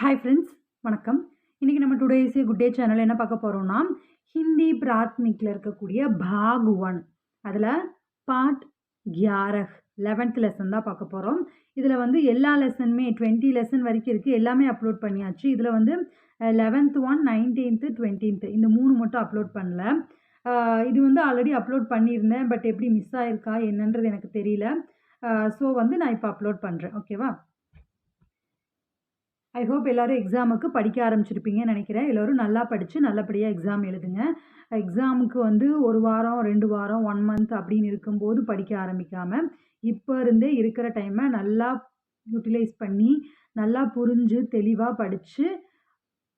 Hi friends வணக்கம். இன்றைக்கி நம்ம டுடேஸே குட் டே சேனல் என்ன பார்க்க போகிறோம்னா ஹிந்தி பிராத்மிக்கில் இருக்கக்கூடிய பாக் ஒன் அதில் பார்ட் கியாரஹ் லெவன்த் லெசன் தான் பார்க்க போகிறோம் இதில் வந்து எல்லா லெசனுமே டுவெண்ட்டி லெசன் வரைக்கும் இருக்குது எல்லாமே அப்லோட் பண்ணியாச்சு. இதில் வந்து லெவன்த் ஒன் நைன்டீன்த்து டுவெண்ட்டீன்த்து இந்த மூணு மட்டும் அப்லோட் பண்ணல. இது வந்து ஆல்ரெடி அப்லோட் பண்ணியிருந்தேன் பட் எப்படி மிஸ் ஆகிருக்கா என்னன்றது எனக்கு தெரியல. ஸோ வந்து நான் இப்போ அப்லோட் பண்ணுறேன் ஓகேவா ஐ ஹோப் எல்லோரும் எக்ஸாமுக்கு படிக்க ஆரம்பிச்சிருப்பீங்கன்னு நினைக்கிறேன். எல்லோரும் நல்லா படித்து நல்லபடியாக எக்ஸாம் எழுதுங்க. எக்ஸாமுக்கு வந்து ஒரு வாரம் ரெண்டு வாரம் ஒன் மந்த் அப்படின்னு இருக்கும்போது படிக்க ஆரம்பிக்காமல் இப்போ இருந்தே இருக்கிற டைமை நல்லா யூட்டிலைஸ் பண்ணி நல்லா புரிஞ்சு தெளிவாக படித்து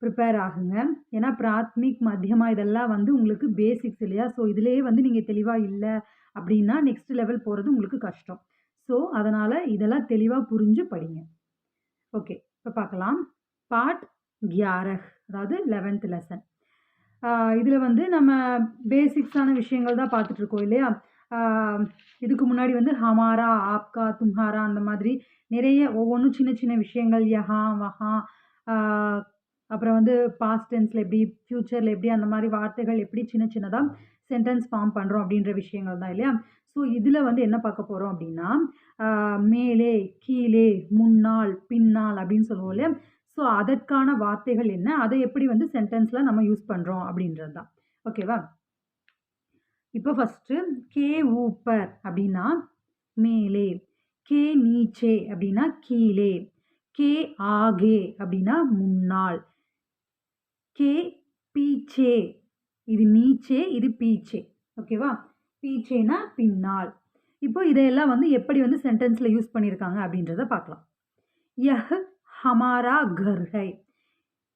ப்ரிப்பேர் ஆகுங்க. ஏன்னா பிராத்மிக் மத்தியமா இதெல்லாம் வந்து உங்களுக்கு பேசிக்ஸ் இல்லையா? ஸோ இதிலேயே வந்து நீங்கள் தெளிவாக இல்லை அப்படின்னா நெக்ஸ்ட் லெவல் போகிறது உங்களுக்கு கஷ்டம். ஸோ அதனால் இதெல்லாம் தெளிவாக புரிஞ்சு படிங்க. ஓகே இப்போ பார்க்கலாம் பாட் கியாரஹ் அதாவது லெவன்த் லெசன் இதில் வந்து நம்ம பேசிக்ஸான விஷயங்கள் தான் பார்த்துட்ருக்கோம் இல்லையா? இதுக்கு முன்னாடி வந்து ஹமாரா ஆப்கா தும்ஹாரா அந்த மாதிரி நிறைய ஒவ்வொன்றும் சின்ன சின்ன விஷயங்கள் யஹா வஹா அப்புறம் வந்து பாஸ்ட் டென்ஸில் எப்படி ஃப்யூச்சரில் எப்படி அந்த மாதிரி வார்த்தைகள் எப்படி சின்ன சின்னதாக சென்டென்ஸ் ஃபார்ம் பண்ணுறோம் அப்படின்ற விஷயங்கள் தான் இல்லையா? ஸோ இதில் வந்து என்ன பார்க்க போகிறோம் அப்படின்னா மேலே கீழே முன்னால் பின்னால் அப்படின்னு சொல்லுவோம் இல்லையா? ஸோ அதற்கான வார்த்தைகள் என்ன? அதை எப்படி வந்து சென்டென்ஸில் நம்ம யூஸ் பண்ணுறோம் அப்படின்றது தான். ஓகேவா இப்போ ஃபஸ்ட்டு கே ஊப்பர் அப்படின்னா மேலே கே நீச்சே அப்படின்னா கீழே கே ஆகே அப்படின்னா முன்னால் கே பீச்சே இது நீச்சே இது பீச்சே. ஓகேவா பீச்சேனா பின்னால். இப்போ இதையெல்லாம் வந்து எப்படி வந்து சென்டென்ஸில் யூஸ் பண்ணியிருக்காங்க அப்படின்றத பார்க்கலாம். யஹ் ஹமாரா கர் ஹை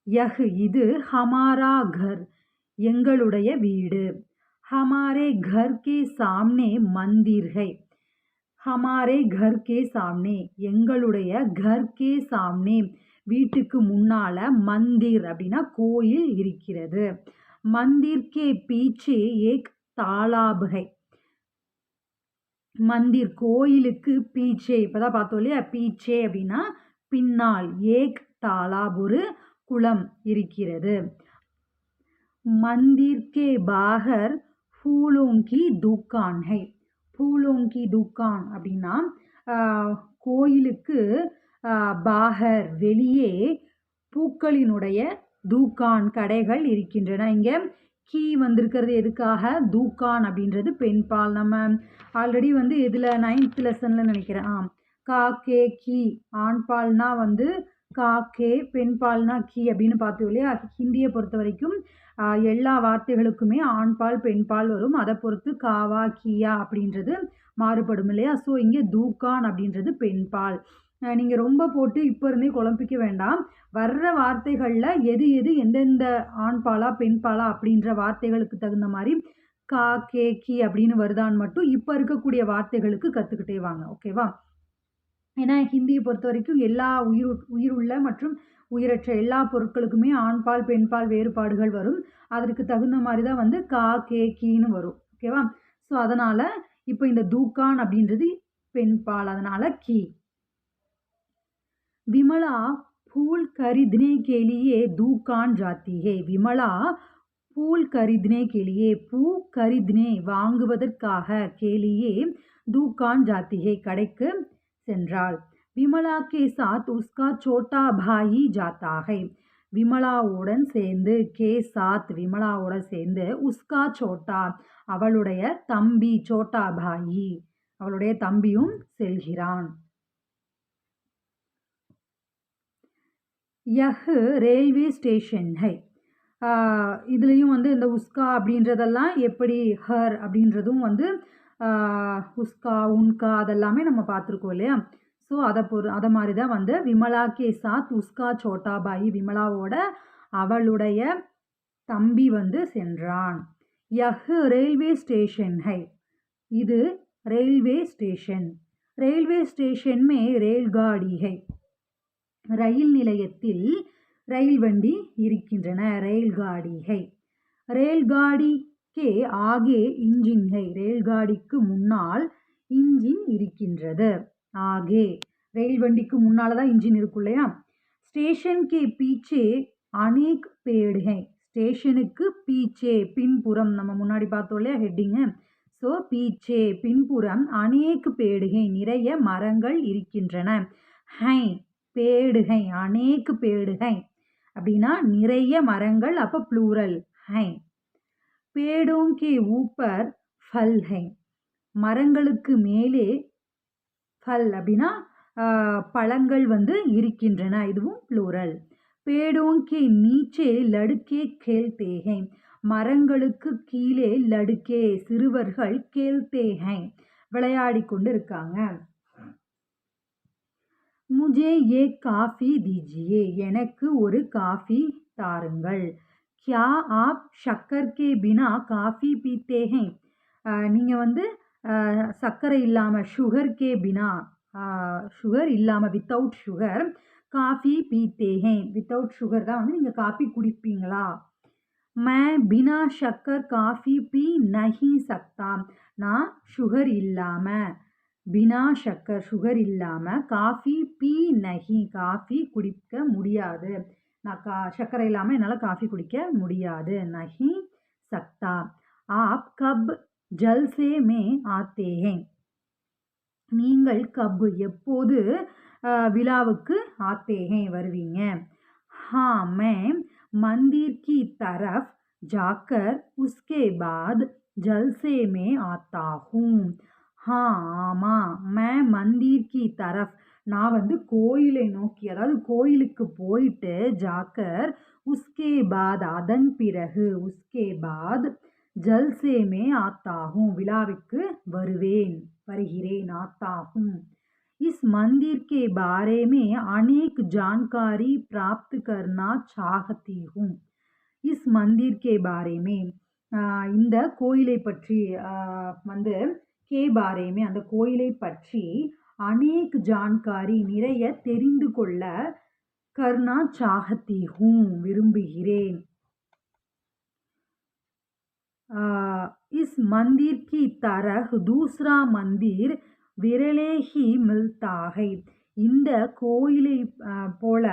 யஹ் இது ஹமாரா கர் எங்களுடைய வீடு. ஹமாரே கர் கே சாம்னே மந்திர் ஹை ஹமாரே கர் கே சாம்னே எங்களுடைய கர் கே சாம்னே. வீட்டுக்கு முன்னால் மந்திர் அப்படின்னா கோயில் இருக்கிறது. மந்திர் கே பீச்சே ஏக் தாலாப் ஹை மந்திர் கோயிலுக்கு பீச்சே இப்போதான் பார்த்தோம் இல்லையா பீச்சே அப்படின்னா பின்னால் ஏக் தாலாப் ஒரு குளம் இருக்கிறது मंदिर के बाहर फूलों की दुकान है फूलों की दुकान அப்படின்னா ஆஹ், கோயிலுக்கு ஆஹ், பாகர் வெளியே பூக்களினுடைய தூக்கான் கடைகள் இருக்கின்றன. இங்கே கீ வந்திருக்கிறது எதுக்காக? தூக்கான் அப்படின்றது பெண்பால் நம்ம ஆல்ரெடி வந்து இதில் நைன்த் லெசனில் நினைக்கிறேன். ஆ கா கே. கி ஆண்பால்னா வந்து கா கே பெண்பால்னா கி அப்படின்னு பார்த்தோம் இல்லையா? ஹிந்தியை பொறுத்த வரைக்கும் எல்லா வார்த்தைகளுக்குமே ஆண்பால் பெண்பால் வரும். அதை பொறுத்து காவா கியா அப்படின்றது மாறுபடும் இல்லையா? ஸோ இங்கே தூக்கான் அப்படின்றது பெண்பால் நீங்கள் ரொம்ப போட்டு இப்போ இருந்தே குழம்பிக்க வேண்டாம். வர்ற வார்த்தைகளில் எது எது எந்தெந்த ஆண்பாலா பெண்பாலா அப்படின்ற வார்த்தைகளுக்கு தகுந்த மாதிரி கா கே கி அப்படின்னு வருதான்னு மட்டும் இப்போ இருக்கக்கூடிய வார்த்தைகளுக்கு கற்றுக்கிட்டே வாங்க ஓகேவா ஏன்னா ஹிந்தியை பொறுத்த வரைக்கும் எல்லா உயிர் உயிருள்ள மற்றும் உயிரற்ற எல்லா பொருட்களுக்குமே ஆண்பால் பெண்பால் வேறுபாடுகள் வரும். அதற்கு தகுந்த மாதிரி தான் வந்து கா கே கீன்னு வரும் ஓகேவா ஸோ அதனால் இப்போ இந்த தூக்கான் அப்படின்றது பெண்பால் அதனால் கீ. विमला फूल खरीदने के लिए दुकान जाती है विमला फूल खरीदने के लिए பூ खरीदने வாங்குவதற்காக के लिए दुकान जाती है கடைக்கு சென்றாள் விமலா கே சாத் உஸ்கா சோட்டா பாயி ஜாத்தா है விமலாவுடன் சேர்ந்து கே சாத் விமலாவோட சேர்ந்து உஸ்கா சோட்டா அவளுடைய தம்பி சோட்டா பாயி அவளுடைய தம்பியும் செல்கிறான் யஹ் ரயில்வே ஸ்டேஷன். ஹை. இதுலேயும் வந்து இந்த உஸ்கா அப்படின்றதெல்லாம் எப்படி ஹர் அப்படின்றதும் வந்து உஸ்கா உன்கா அதெல்லாமே நம்ம பார்த்துருக்கோம் இல்லையா? ஸோ அதை பொறு அதை மாதிரி தான் வந்து விமலா கே சாத் உஸ்கா சோட்டா பாயி விமலாவோட அவளுடைய தம்பி வந்து சென்றான். யஹ் ரயில்வே ஸ்டேஷன். ஹை. இது ரயில்வே ஸ்டேஷன். ரயில்வே ஸ்டேஷன் மே ரயில்காடி. ஹை. ரயில் நிலையத்தில் ரயில் வண்டி இருக்கின்றன. ரயில்காடிகை ரயில்காடி கே ஆகே இன்ஜின்கை ரயில்காடிக்கு முன்னால் இன்ஜின் இருக்கின்றது. ஆகே. ரயில் வண்டிக்கு முன்னால் தான் இன்ஜின் இருக்கும் இல்லையா? ஸ்டேஷன்கே பீச்சே அநேக் பேடுகை ஸ்டேஷனுக்கு பீச்சே பின்புறம். நம்ம முன்னாடி பார்த்தோம் இல்லையா? ஹெட்டிங்கு. ஸோ பீச்சே பின்புறம் அநேக் பேடுகை நிறைய மரங்கள் இருக்கின்றன. ஹை. பேடுகை அநேக்கு பேடுகை அப்படின்னா நிறைய மரங்கள் அப்போ ப்ளூரல் ஹை. பேடோங்கே ஊப்பர் ஃபல் ஹை. மரங்களுக்கு மேலே ஃபல் அப்படின்னா பழங்கள் வந்து இருக்கின்றன இதுவும் ப்ளூரல் பேடோங்கே நீச்சே லடுக்கே கேள்தேகை மரங்களுக்கு கீழே லடுக்கே சிறுவர்கள் கேள்தேகை விளையாடி கொண்டு இருக்காங்க முஜே ஏ காஃபி தீஜியே எனக்கு ஒரு காஃபி தாருங்கள் கியா ஆப் ஷக்கர் கே பினா காஃபி பீத்தே ஹே நீங்கள் வந்து சர்க்கரை இல்லாமல் சுகர் கே பினா சுகர் இல்லாமல் வித்தவுட் சுகர் காஃபி பீத்தே ஹே வித்தவுட் சுகர் தான் வந்து நீங்கள் காஃபி குடிப்பீங்களா? மே பினா ஷக்கர் காஃபி பி நஹி சக்தா நான் சுகர் இல்லாமல் பினா சக்கர் சுகர் இல்லாமல் காஃபி பீ நகி காஃபி குடிக்க முடியாது. நான் கா சர்க்கரை இல்லாமல் என்னால் காஃபி குடிக்க முடியாது. நகி சக்தா ஆப் கப் ஜல்சேமே மே நீங்கள் கப் எப்போது விழாவுக்கு ஆத்தேஹே வருவீங்க? ஹா மே மந்திர் கி தரஃப் ஜாக்கர் உஸ்கே பாத் ஜல்சேமே ஆத்தாகும். ஆத்தா हाँ ஆமாம் மே மந்திர் கி தரஃப் நான் வந்து கோயிலை நோக்கி அதாவது கோயிலுக்கு போயிட்டு ஜாக்கர் உஸ்கே பாத் அதன் பிறகு உஸ்கே பாத் ஜல்சே மே ஆத்தாகும் விழாவிற்கு வருவேன் வருகிறேன் ஆத்தாகும் इस मंदिर के बारे में अनेक जानकारी प्राप्त करना चाहती हूँ इस मंदिर के बारे में இந்த கோயிலை பற்றி வந்து கே பாரேமே அந்த கோயிலை பற்றி அநேக் ஜான்காரி நிறைய தெரிந்து கொள்ள கர்ணா சாகத்தி ஹூம் விரும்புகிறேன் இஸ் மந்திர் கி தரஹ் தூஸ்ரா மந்திர் விரலேஹி மில்தாகை இந்த கோயிலை போல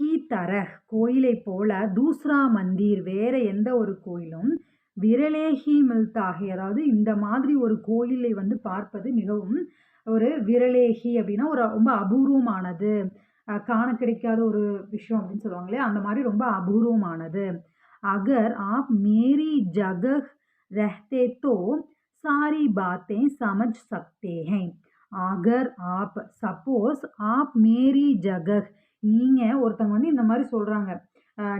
கீ தரஹ் கோயிலை போல தூஸ்ரா மந்திர் வேற எந்த ஒரு கோயிலும் விரலேஹி மில்தாகி அதாவது இந்த மாதிரி ஒரு கோயிலை வந்து பார்ப்பது மிகவும் ஒரு விரலேஹி அப்படின்னா ஒரு ரொம்ப அபூர்வமானது. காண கிடைக்காத ஒரு விஷயம் அப்படின்னு சொல்லுவாங்களே அந்த மாதிரி ரொம்ப அபூர்வமானது. அகர் ஆப் மேரி ஜகஹ் ரஹ்தே தோ சாரி பாத்தே சமஜ் சக்தேஹே அகர் ஆப் சப்போஸ் ஆப் மேரி ஜகஹ். நீங்கள் ஒருத்தங்க வந்து இந்த மாதிரி சொல்கிறாங்க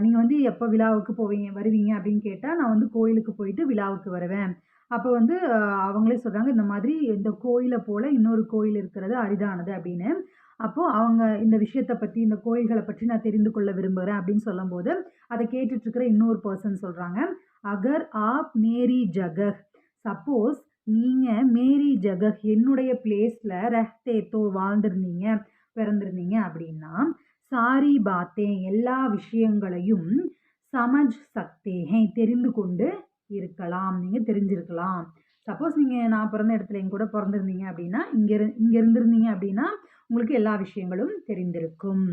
நீங்கள் வந்து எப்போ விழாவுக்கு போவீங்க வருவீங்க அப்படின்னு கேட்டால் நான் வந்து கோயிலுக்கு போயிட்டு விழாவுக்கு வருவேன். அப்போ வந்து அவங்களே சொல்கிறாங்க இந்த மாதிரி இந்த கோயிலை போல் இன்னொரு கோயில் இருக்கிறது அரிதானது அப்படின்னு. அப்போது அவங்க இந்த விஷயத்தை பற்றி இந்த கோயில்களை பற்றி நான் தெரிந்து கொள்ள விரும்புகிறேன் அப்படின்னு சொல்லும்போது அதை கேட்டுட்ருக்கிற இன்னொரு பர்சன் சொல்கிறாங்க அகர் ஆப் மேரி ஜகஹ். சப்போஸ் நீங்கள் மேரி ஜகஹ் என்னுடைய பிளேஸில் ரஹ்தேத்தோ வாழ்ந்திருந்தீங்க பிறந்திருந்தீங்க அப்படின்னா சாரி பாத்தே எல்லா விஷயங்களையும் சமஜ் சக்தேஹை தெரிந்து கொண்டு இருக்கலாம். நீங்கள் தெரிஞ்சிருக்கலாம். சப்போஸ் நீங்கள் நான் பிறந்த இடத்துல என் கூட பிறந்திருந்தீங்க அப்படின்னா இங்கே இரு இங்கே இருந்திருந்தீங்க அப்படின்னா உங்களுக்கு எல்லா விஷயங்களும் தெரிந்திருக்கும்.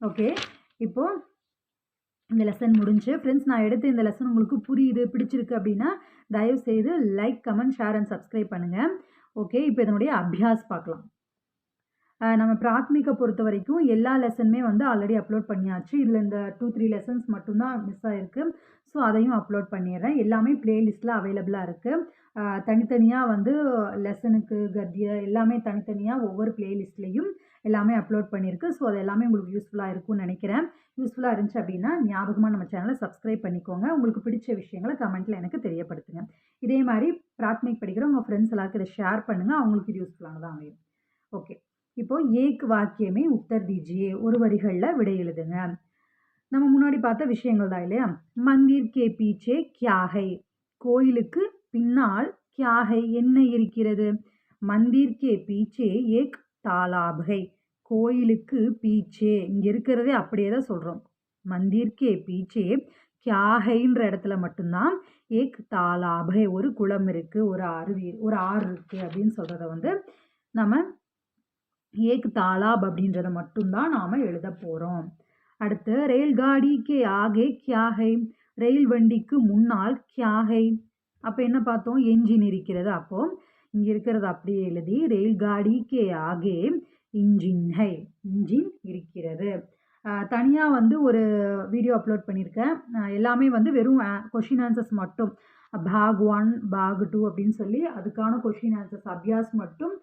ஓகே இப்போது இந்த லெசன் முடிஞ்சு ஃப்ரெண்ட்ஸ் நான் எடுத்த இந்த லெசன் உங்களுக்கு புரியுது பிடிச்சிருக்கு அப்படின்னா தயவுசெய்து like comment share and subscribe பண்ணுங்கள் ஓகே இப்போ இதனுடைய அபியாஸ் பார்க்கலாம். நம்ம பிராத்மிகை பொறுத்த வரைக்கும் எல்லா லெசனுமே வந்து ஆல்ரெடி அப்லோட் பண்ணியாச்சு. இதில் இந்த டூ த்ரீ லெசன்ஸ் மட்டும்தான் மிஸ் ஆகிருக்கு ஸோ அதையும் அப்லோட் பண்ணிடுறேன். எல்லாமே பிளேலிஸ்ட்டில் அவைலபிளாக இருக்குது தனித்தனியாக வந்து லெசனுக்கு கத்திய எல்லாமே தனித்தனியாக ஒவ்வொரு பிளேலிஸ்ட்லேயும் எல்லாமே அப்லோட் பண்ணியிருக்கு. ஸோ அது எல்லாமே உங்களுக்கு யூஸ்ஃபுல்லாக இருக்கும்னு நினைக்கிறேன். யூஸ்ஃபுல்லாக இருந்துச்சு அப்படின்னா ஞாபகமாக நம்ம சேனலை சப்ஸ்கிரைப் பண்ணிக்கோங்க. உங்களுக்கு பிடிச்ச விஷயங்களை கமெண்ட்டில் எனக்கு தெரியப்படுத்துங்க. இதே மாதிரி பிராத்மிக் படிக்கிற உங்கள் ஃப்ரெண்ட்ஸ் எல்லாருக்கும் இதை ஷேர் பண்ணுங்கள் அவங்களுக்கு இது யூஸ்ஃபுல்லானதாக அமையும். ஓகே இப்போது ஏக் வாக்கியமே உத்தர் தீஜியே ஒரு வரிகளில் விடை எழுதுங்க. நம்ம முன்னாடி பார்த்த விஷயங்கள் தான் இல்லையா? மந்திர் கே பீச்சே கியாகை. கோயிலுக்கு பின்னால் கியாகை என்ன இருக்கிறது? மந்திர் கே பீச்சே ஏக் தாலாபகை. கோயிலுக்கு பீச்சே இங்கே இருக்கிறதே அப்படியே தான் சொல்கிறோம் மந்திர் கே பீச்சே கியாகைன்ற இடத்துல மட்டும்தான் ஏக் தாலாபகை ஒரு குளம் இருக்குது ஒரு அருவி ஒரு ஆறு இருக்குது அப்படின்னு சொல்கிறத வந்து நம்ம ஏக் தாலாப் அப்படின்றத மட்டும்தான் நாம் எழுத போகிறோம் அடுத்து ரயில்காடி கே ஆகே கியாகை ரயில் வண்டிக்கு முன்னால் கியாகை அப்போ என்ன பார்த்தோம்? என்ஜின் இருக்கிறது. அப்போது இங்கே இருக்கிறது அப்படியே எழுதி ரயில்காடி கே ஆகே இன்ஜின் ஹை? இன்ஜின் இருக்கிறது. தனியாக வந்து ஒரு வீடியோ அப்லோட் பண்ணியிருக்கேன் எல்லாமே வந்து வெறும் கொஷின் ஆன்சர்ஸ் மட்டும். பாக் ஒன் பாக் டூ அப்படின்னு சொல்லி அதுக்கான கொஷின் ஆன்சர்ஸ் அபியாஸ் மட்டும்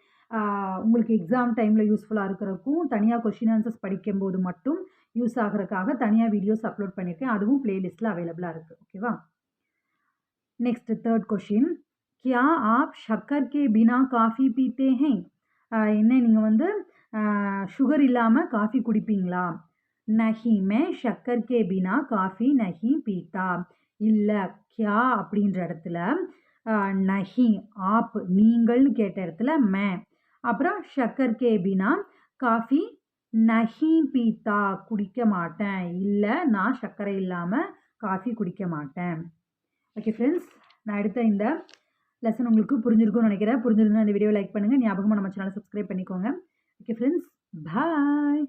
உங்களுக்கு எக்ஸாம் டைமில் யூஸ்ஃபுல்லாக இருக்கிறக்கும் தனியாக கொஷின் ஆன்சர்ஸ் படிக்கும்போது மட்டும் யூஸ் ஆகிறதுக்காக தனியாக வீடியோஸ் அப்லோட் பண்ணியிருக்கேன் அதுவும் பிளேலிஸ்ட்டில் அவைலபிளாக இருக்குது ஓகேவா नेक्स्ट थर्ड क्वेश्चन क्या आप शक्कर के बिना காஃபி பீத்தே हैं ஆஹ் என்ன நீங்கள் வந்து சுகர் இல்லாமல் காஃபி குடிப்பீங்களா நஹி மே ஷக்கர் கே பினா காஃபி நஹி பீத்தா இல்லை கியா அப்படின்ற இடத்துல ஆஹ் நஹி ஆப் நீங்கள்னு கேட்ட இடத்துல மே அப்புறம் ஷக்கர் கே பினா காஃபி நஹி பீத்தா குடிக்க மாட்டேன். இல்லை நான் சர்க்கரை இல்லாமல் காஃபி குடிக்க மாட்டேன். ஓகே ஃப்ரெண்ட்ஸ் நான் எடுத்த இந்த லெசன் உங்களுக்கு புரிஞ்சிருக்கும்னு நினைக்கிறேன். புரிஞ்சிருந்தா இந்த வீடியோ லைக் பண்ணுங்கள் ஞாபகமாக நம்ம சேனலை சப்ஸ்கிரைப் பண்ணிக்கோங்க. Okay friends bye